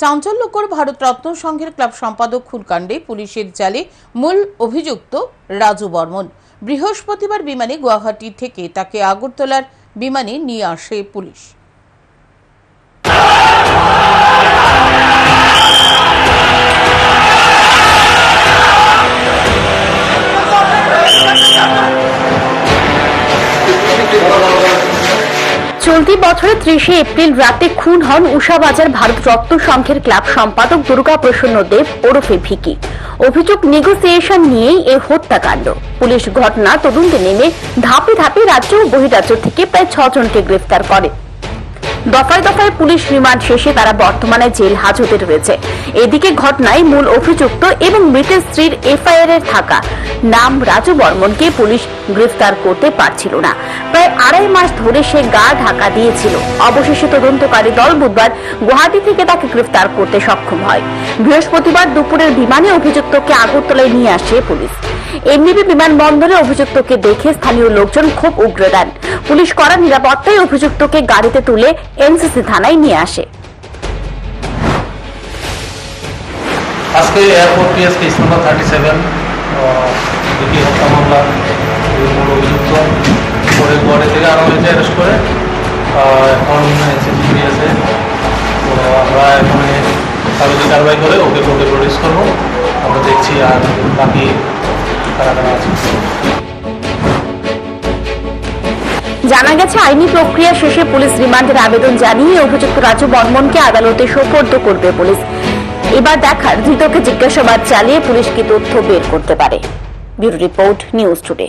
চাঞ্চল্যকর ভারতরত্ন সংঘের ক্লাব সম্পাদক খুনকাণ্ডে পুলিশের জালে মূল অভিযুক্ত রাজু বর্মন। বৃহস্পতিবার বিমানে গুয়াহাটি থেকে তাকে আগরতলার বিমানে নিয়ে আসে পুলিশ। চলতি বছরের ত্রিশে এপ্রিল রাতে খুন হন উষাবাজার ভারত রত্ন সংঘের ক্লাব সম্পাদক দুর্গা প্রসন্ন দেব ওরফে ভিকি। অভিযোগ নেগোসিয়েশন নিয়েই এ হত্যাকাণ্ড। পুলিশ ঘটনা তদন্তে নেমে ধাপে ধাপে রাজ্য ও বহিরাজ্য থেকে প্রায় ছজনকে গ্রেফতার করে। দফায় দফায় পুলিশ রিমান্ড শেষে তারা বর্তমানে জেল হাজতে রয়েছে। এদিকে ঘটনায় মূল অভিযুক্ত এবং মৃতের স্ত্রীর এফআইআর এর থাকা নাম রাজু বর্মনকে পুলিশ গ্রেফতার করতে পারছিল না। প্রায় আড়াই মাস ধরে সে গা ঢাকা দিয়েছিল। অবশেষে তদন্তকারী দল বুধবার গুয়াহাটি থেকে তাকে গ্রেফতার করতে সক্ষম হয়। বৃহস্পতিবার দুপুরের বিমানে অভিযুক্তকে আগরতলায় নিয়ে আসে পুলিশ। এমনিবি বিমানবন্দরে অভিযুক্তকে দেখে স্থানীয় লোকজন খুব উগ্র দেন। পুলিশ করা নিরাপত্তায় অভিযুক্তকে গাড়িতে তুলে এনসিসি থানায় নিয়ে আসে। আজকে airport PS case thirty seven দুটি হত্যা মামলা অভিযুক্ত। থেকে আনা হয়েছে অ্যারেস্ট করে। এখন এনসিসি আমরা এখন কাগজে কারবাই করে ওকে কোর্টে প্রডিউস করব। আমরা দেখছি আর বাকি জানা গেছে, আইনি প্রক্রিয়া শেষে পুলিশ রিমান্ডের আবেদন জানিয়ে অভিযুক্ত রাজু বর্মনকে আদালতে সোপর্দ করবে পুলিশ। এবার দেখার, ধৃতকে জিজ্ঞাসাবাদ চালিয়ে পুলিশ কি তথ্য বের করতে পারে? Bureau report, news today.